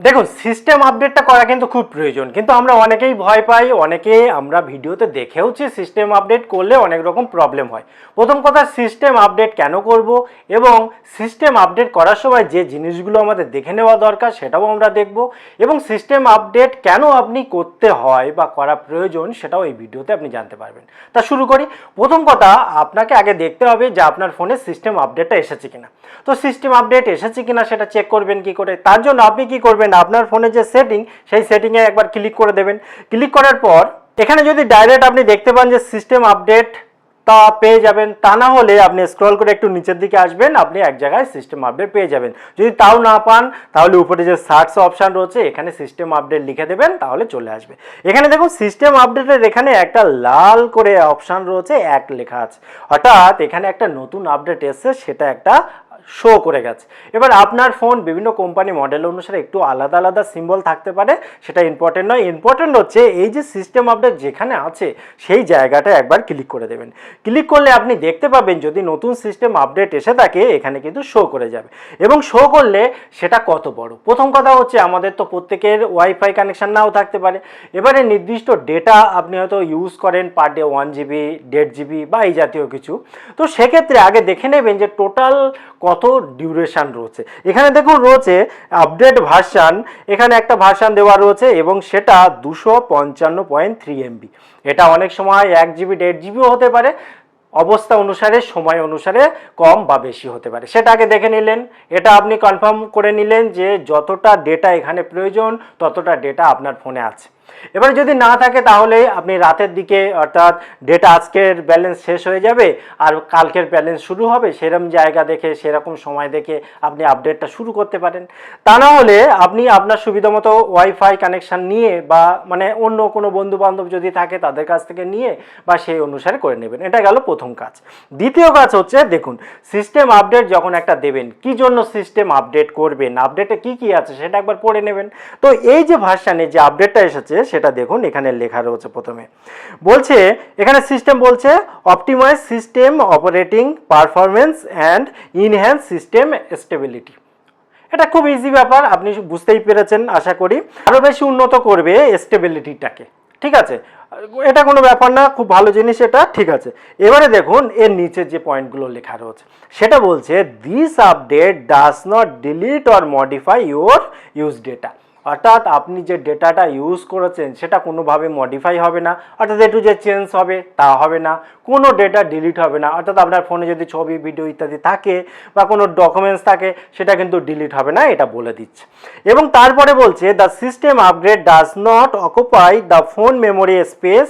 দেখুন সিস্টেম আপডেটটা করা কিন্তু খুব প্রয়োজন। কিন্তু আমরা অনেকেই ভয় পাই, অনেকে আমরা ভিডিওতে দেখেওছি সিস্টেম আপডেট করলে অনেক রকম প্রবলেম হয়। প্রথম কথা সিস্টেম আপডেট কেন করব এবং সিস্টেম আপডেট করার সময় যে জিনিসগুলো আমাদের দেখে নেওয়া দরকার সেটাও আমরা দেখব এবং সিস্টেম আপডেট কেন আপনি করতে হয় বা করা প্রয়োজন সেটাও এই ভিডিওতে আপনি জানতে পারবেন। তা শুরু করি। প্রথম কথা, আপনাকে আগে দেখতে হবে যে আপনার ফোনে সিস্টেম আপডেটটা এসেছে কিনা। তো সিস্টেম আপডেট এসেছে কিনা সেটা চেক করবেন কি করে? তার জন্য আপনি কি করবেন? আপনার ফোনে যে সেটিং সেই সেটিংয়ে একবার ক্লিক করে দেবেন। ক্লিক করার পর, এখানে যদি ডাইরেক্ট আপনি দেখতে পান যে সিস্টেম আপডেট তা পেয়ে যাবেন, তা না হলে আপনি স্ক্রল করে একটু নিচের দিকে আসবেন, আপনি এক জায়গায় সিস্টেম আপডেট পেয়ে যাবেন। যদি তাও না পান, তাহলে উপরে যে সার্চ অপশান রয়েছে, এখানে সিস্টেম আপডেট লিখে দেবেন, তাহলে চলে আসবে। এখানে দেখুন সিস্টেম আপডেটের এখানে একটা লাল করে অপশান রয়েছে, এক লেখা আছে। অর্থাৎ এখানে একটা নতুন আপডেট এসছে, সেটা একটা শো করে গেছে। এবার আপনার ফোন বিভিন্ন কোম্পানি মডেল অনুসারে একটু আলাদা আলাদা সিম্বল থাকতে পারে, সেটা ইম্পর্টেন্ট নয়। ইম্পর্টেন্ট হচ্ছে এই যে সিস্টেম আপডেট যেখানে আছে, সেই জায়গাটা একবার ক্লিক করে দেবেন। ক্লিক করলে আপনি দেখতে পাবেন যদি নতুন সিস্টেম আপডেট এসে থাকে, এখানে কিন্তু শো করে যাবে। এবং শো করলে সেটা কত বড়? প্রথম কথা হচ্ছে আমাদের তো প্রত্যেকের ওয়াইফাই কানেকশান নাও থাকতে পারে। এবারে নির্দিষ্ট ডেটা আপনি হয়তো ইউজ করেন পার ডে ওয়ান জিবি দেড় জিবি বা এই জাতীয় কিছু। তো সেক্ষেত্রে আগে দেখে নেবেন যে টোটাল কত ডিউরেশন রয়েছে? এখানে দেখুন রয়েছে আপডেট ভার্সান এখানে একটা ভার্সান দেওয়া রয়েছে এবং সেটা দুশো পঞ্চান্ন পয়েন্ট থ্রি এমবি এটা অনেক সময় এক জিবি দেড় জিবিও হতে পারে। অবস্থা অনুসারে, সময় অনুসারে কম বা বেশি হতে পারে। সেটা আগে দেখে নিলেন। এটা আপনি কনফার্ম করে নিলেন যে যতটা ডেটা এখানে প্রয়োজন, ততটা ডেটা আপনার ফোনে আছে। এবারে যদি না থাকে তাহলে আপনি রাতের দিকে অর্থাৎ ডেটা আজকের ব্যালেন্স শেষ হয়ে যাবে আর কালকের ব্যালেন্স শুরু হবে সেরকম জায়গা দেখে, সেরকম সময় দেখে আপনি আপডেটটা শুরু করতে পারেন। তা না হলে আপনি আপনার সুবিধা মতো ওয়াইফাই কানেকশান নিয়ে বা মানে অন্য কোনো বন্ধু বান্ধব যদি থাকে তাদের কাছ থেকে নিয়ে বা সেই অনুসারে করে নেবেন। এটা গেল প্রথম কাজ। দ্বিতীয় কাজ হচ্ছে, দেখুন, সিস্টেম আপডেট যখন একটা দেবেন, কি জন্য সিস্টেম আপডেট করবেন, আপডেটে কি কি আছে সেটা একবার পড়ে নেবেন। তো এই যে ভার্সানে যে আপডেটটা এসেছে সেটা দেখুন, এখানে লেখা রয়েছে প্রথমে। বলছে, এখানে সিস্টেম বলছে optimise system operating performance and enhance system stability এটা খুব ইজি ব্যাপার, আপনি বুঝতেই পেরেছেন, আশা করি। আরও বেশি উন্নত করবে স্টেবিলিটিটাকে ঠিক আছে? এটা কোনো ব্যাপার না, খুব ভালো জিনিস এটা, ঠিক আছে। এবারে দেখুন, এর নিচে যে পয়েন্টগুলো লেখা রয়েছে, সেটা বলছে this update does not delete or modify your use data অর্থাৎ আপনি যে ডেটাটা ইউজ করেছেন, সেটা কোনোভাবে মডিফাই হবে না। অর্থাৎ একটু যে চেঞ্জ হবে, তা হবে না। কোনো ডেটা ডিলিট হবে না। অর্থাৎ আপনার ফোনে যদি ছবি ভিডিও ইত্যাদি থাকে বা কোনো ডকুমেন্টস থাকে, সেটা কিন্তু ডিলিট হবে না, এটা বলে দিচ্ছে। এবং তারপরে বলছে the system upgrade does not occupy the phone memory space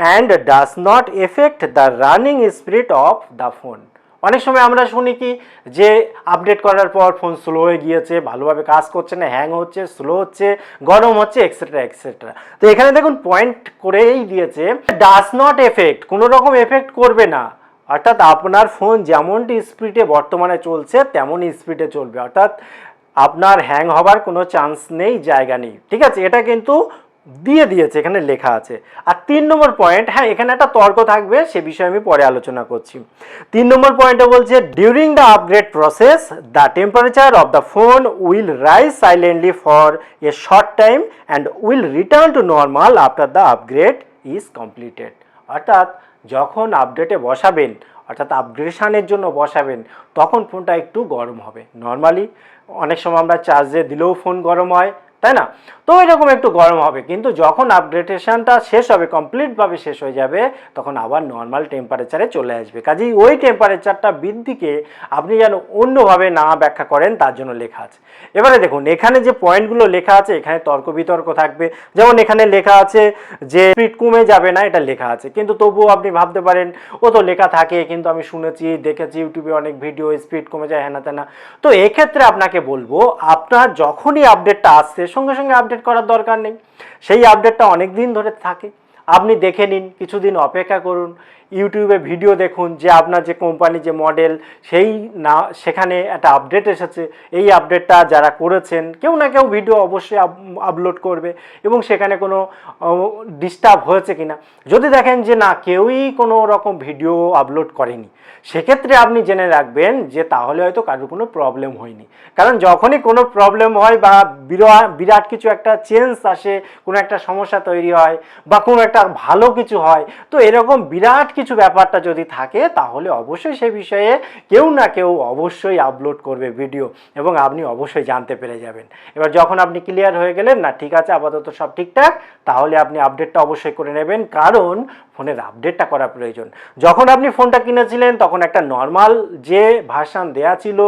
and does not affect the running spirit of the phone অনেক সময় আমরা শুনি কি যে আপডেট করার পর ফোন স্লো হয়ে গিয়েছে, ভালোভাবে কাজ করছে না হ্যাং হচ্ছে স্লো হচ্ছে, গরম হচ্ছে এক্সেট্রা এক্সেট্রা তো এখানে দেখুন পয়েন্ট করেই দিয়েছে ডাজ নট এফেক্ট কোনো রকম এফেক্ট করবে না। অর্থাৎ আপনার ফোন যেমনটি স্পিডে বর্তমানে চলছে, তেমনই স্পিডে চলবে। অর্থাৎ আপনার হ্যাং হবার কোনো চান্স নেই, জায়গা নেই। ঠিক আছে? এটা কিন্তু দিয়ে দিয়েছে, এখানে লেখা আছে। আর তিন নম্বর পয়েন্ট হ্যাঁ এখানে একটা তর্ক থাকবে, সে বিষয়ে আমি পরে আলোচনা করছি। তিন নম্বর পয়েন্টে বলছে during the upgrade process the temperature of the phone will rise silently for a short time and will return to normal after the upgrade is completed অর্থাৎ, যখন আপডেটে বসাবেন, অর্থাৎ আপগ্রেশনের জন্য বসাবেন, তখন ফোনটা একটু গরম হবে। নর্মালি অনেক সময় আমরা চার্জে দিলেও ফোন গরম হয় তাই না? তো এরকম একটু গরম হবে। কিন্তু যখন আপগ্রেডেশনটা শেষ হবে কমপ্লিটভাবে শেষ হয়ে যাবে, তখন আবার নর্মাল টেম্পারেচারে চলে আসবে। কাজেই ওই টেম্পারেচারটা বৃদ্ধিকে আপনি যেন অন্যভাবে না ব্যাখ্যা করেন, তার জন্য লেখা আছে। এবারে দেখুন, এখানে যে পয়েন্টগুলো লেখা আছে, এখানে তর্ক বিতর্ক থাকবে। যেমন এখানে লেখা আছে যে স্পিড কমে যাবে না, এটা লেখা আছে। কিন্তু তবুও আপনি ভাবতে পারেন, ও তো লেখা থাকে, কিন্তু আমি শুনেছি, দেখেছি ইউটিউবে অনেক ভিডিও স্পিড কমে যায় হ্যানা তেনা তো এক্ষেত্রে আপনাকে বলব, আপনার যখনই আপডেটটা আসছে সঙ্গে সঙ্গে আপডেট করার দরকার নেই। সেই আপডেটটা অনেক দিন ধরে থাকে। আপনি দেখে নিন, কিছুদিন অপেক্ষা করুন। ইউটিউবে ভিডিও দেখুন যে আপনার যে কোম্পানি, যে মডেল, সেই না, সেখানে একটা আপডেট এসেছে। এই আপডেটটা যারা করেছেন, কেউ না কেউ ভিডিও অবশ্যই আপলোড করবে এবং সেখানে কোনো ডিস্টার্ব হয়েছে কিনা। যদি দেখেন যে না, কেউই কোনো রকম ভিডিও আপলোড করেনি, সেক্ষেত্রে আপনি জেনে রাখবেন যে তাহলে হয়তো কারোর কোনো প্রবলেম হয়নি। কারণ যখনই কোনো প্রবলেম হয় বা বিরা- বিরাট কিছু একটা চেঞ্জ আসে, কোনো একটা সমস্যা তৈরি হয় বা কোনো একটা ভালো কিছু হয়, তো এরকম বিরাট ব্যাপারটা যদি থাকে, তাহলে অবশ্যই সে বিষয়ে কেউ না কেউ অবশ্যই আপলোড করবে ভিডিও এবং আপনি অবশ্যই জানতে পেরে যাবেন। এবার যখন আপনি ক্লিয়ার হয়ে গেলেন, না, ঠিক আছে, আপাতত সব ঠিকঠাক তাহলে আপনি আপডেটটা অবশ্যই করে নেবেন। কারণ ফোনের আপডেটটা করা প্রয়োজন। যখন আপনি ফোনটা কিনেছিলেন, তখন একটা নর্মাল যে ভার্সান দেয়া ছিল,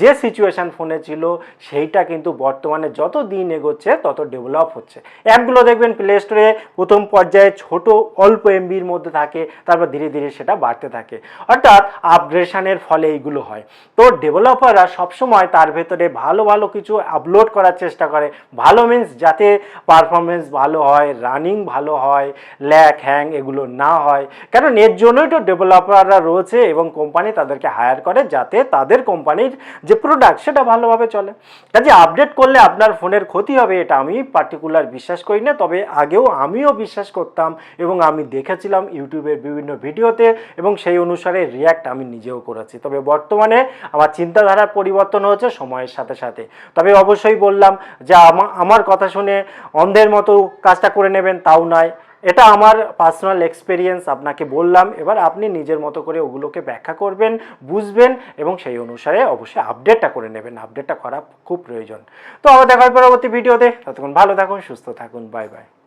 যে সিচুয়েশান ফোনে ছিল, সেইটা কিন্তু বর্তমানে যত দিন এগোচ্ছে, তত ডেভেলপ হচ্ছে। অ্যাপগুলো দেখবেন প্লে স্টোরে প্রথম পর্যায়ে ছোট অল্প এমবির মধ্যে থাকে, তারপর ধীরে ধীরে সেটা বাড়তে থাকে। অর্থাৎ আপগ্রেশনের ফলে এইগুলো হয়। তো ডেভেলপাররা সবসময় তার ভেতরে ভালো ভালো কিছু আপলোড করার চেষ্টা করে। ভালো মিন্স যাতে পারফরমেন্স ভালো হয় রানিং ভালো হয় ল্যাক হ্যাং এগুলো না হয়। কারণ এর জন্যই তো ডেভেলপাররা রয়েছে এবং কোম্পানি তাদেরকে হায়ার করে যাতে তাদের কোম্পানির যে প্রোডাক্ট সেটা ভালোভাবে চলে। কাজে আপডেট করলে আপনার ফোনের ক্ষতি হবে, এটা আমি পার্টিকুলার বিশ্বাস করি না। তবে আগেও আমিও বিশ্বাস করতাম এবং আমি দেখেছিলাম ইউটিউবের বিভিন্ন ভিডিওতে এবং সেই অনুসারে রিয়্যাক্ট আমি নিজেও করেছি। তবে বর্তমানে আমার চিন্তাধারার পরিবর্তন হয়েছে সময়ের সাথে সাথে। তবে অবশ্যই বললাম যে আমা- আমার কথা শুনে অন্ধের মতো কাজটা করে নেবেন তাও নয়। এটা আমার পার্সোনাল এক্সপিরিয়েন্স আপনাকে বললাম। এবার আপনি নিজের মতো করে ওগুলোকে ব্যাখ্যা করবেন, বুঝবেন এবং সেই অনুসারে অবশ্যই আপডেটটা করে নেবেন। আপডেটটা করা খুব প্রয়োজন। তো আবার দেখা হয় পরবর্তী ভিডিওতে। ততক্ষণ ভালো থাকুন, সুস্থ থাকুন। Bye bye